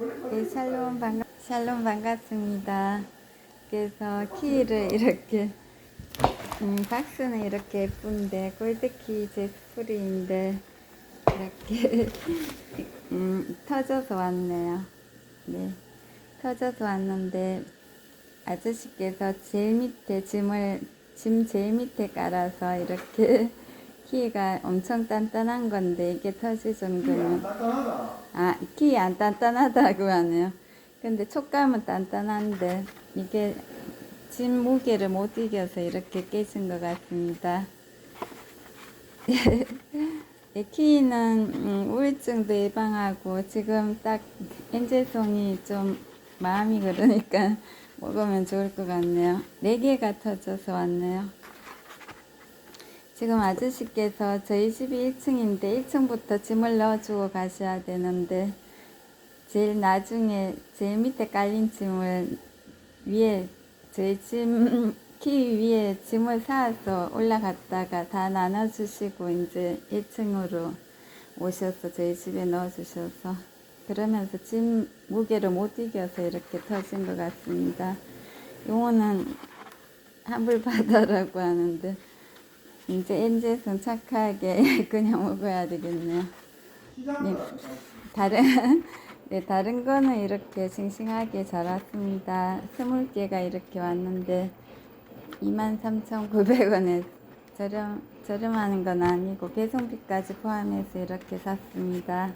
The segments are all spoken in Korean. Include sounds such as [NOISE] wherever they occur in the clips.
네, 샬롬 반갑, 샬롬 반갑습니다. 그래서 키를 이렇게, 음, 박스는 이렇게 예쁜데, 골드키 제 스프리인데, 이렇게, [LAUGHS] 음, 터져서 왔네요. 네. 터져서 왔는데, 아저씨께서 제일 밑에 짐을, 짐 제일 밑에 깔아서 이렇게 키가 엄청 단단한 건데, 이게 터질 정도면. 아, 키 안 단단하다고 하네요. 근데 촉감은 단단한데 이게 짐 무게를 못 이겨서 이렇게 깨진 것 같습니다. [LAUGHS] 이 키는 음, 우울증도 예방하고 지금 딱 엔젤송이 좀 마음이 그러니까 먹으면 좋을 것 같네요. 네 개가 터져서 왔네요. 지금 아저씨께서 저희 집이 1층인데 1층부터 짐을 넣어주고 가셔야 되는데 제일 나중에 제일 밑에 깔린 짐을 위에 저희 짐 [LAUGHS] 키 위에 짐을 쌓아서 올라갔다가 다 나눠주시고 이제 1층으로 오셔서 저희 집에 넣어주셔서 그러면서 짐 무게를 못 이겨서 이렇게 터진 것 같습니다. 용어는 환불받아라고 하는데 이제 엔젤은 착하게 [LAUGHS] 그냥 먹어야 되겠네요. 네, 다른 [LAUGHS] 네, 다른 거는 이렇게 싱싱하게 자랐습니다. 스물 개가 이렇게 왔는데 23,900원에 저렴 저렴하는 건 아니고 배송비까지 포함해서 이렇게 샀습니다.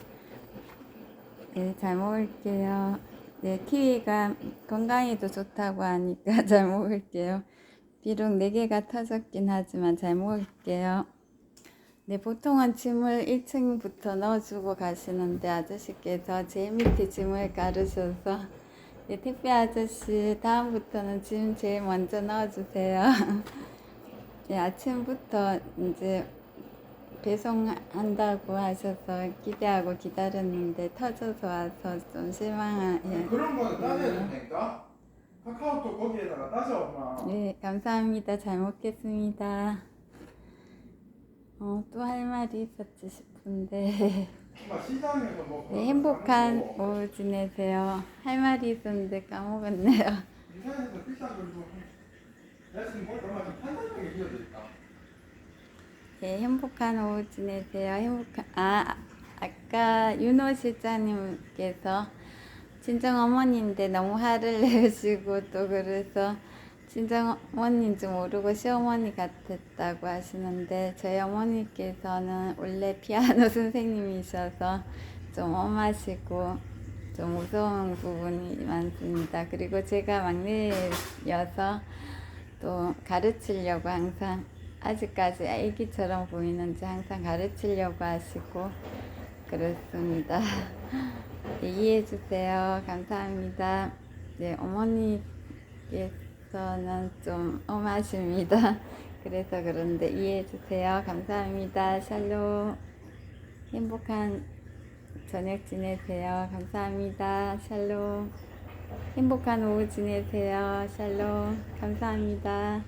네, 잘 먹을게요. 네, 키위가 건강에도 좋다고 하니까 [LAUGHS] 잘 먹을게요. 비록 4개가 터졌긴 하지만 잘 먹을게요. 네, 보통은 짐을 1층부터 넣어주고 가시는데 아저씨께서 제일 밑에 짐을 깔으셔서 [LAUGHS] 네, 택배 아저씨 다음부터는 짐 제일 먼저 넣어주세요. [LAUGHS] 네, 아침부터 이제 배송한다고 하셔서 기대하고 기다렸는데 터져서 와서 좀 실망한 예. 그런 거는 따져야 되니까. 카카오톡 거기에다가 따져 엄마. 네, 감사합니다. 잘 먹겠습니다. 어, 또 할 말이 있었지 싶은데. 엄마 시장에서 뭐. 네, 행복한 오후 지내세요. 할 말이 있었는데 까먹었네요. 이사에서 비싼 걸 좀. 내가 지금 뭘 엄마 좀 판단력이 비어드릴까. 네, 행복한 오후 지내세요. 행복한, 아, 아까 윤호 실장님께서 친정 어머니인데 너무 화를 [LAUGHS] 내시고 또 그래서 친정 어머니인 줄 모르고 시어머니 같았다고 하시는데 저희 어머니께서는 원래 피아노 [LAUGHS] 선생님이셔서 좀 엄하시고 좀 무서운 부분이 많습니다. 그리고 제가 막내여서 또 가르치려고 항상 아직까지 아기처럼 보이는지 항상 가르치려고 하시고 그렇습니다. [LAUGHS] 네, 이해해 주세요. 감사합니다. 네, 어머니께서는 좀 엄하십니다. [LAUGHS] 그래서 그런데 이해해 주세요. 감사합니다. 샬롬. 행복한 저녁 지내세요. 감사합니다. 샬롬. 행복한 오후 지내세요. 샬롬. 감사합니다.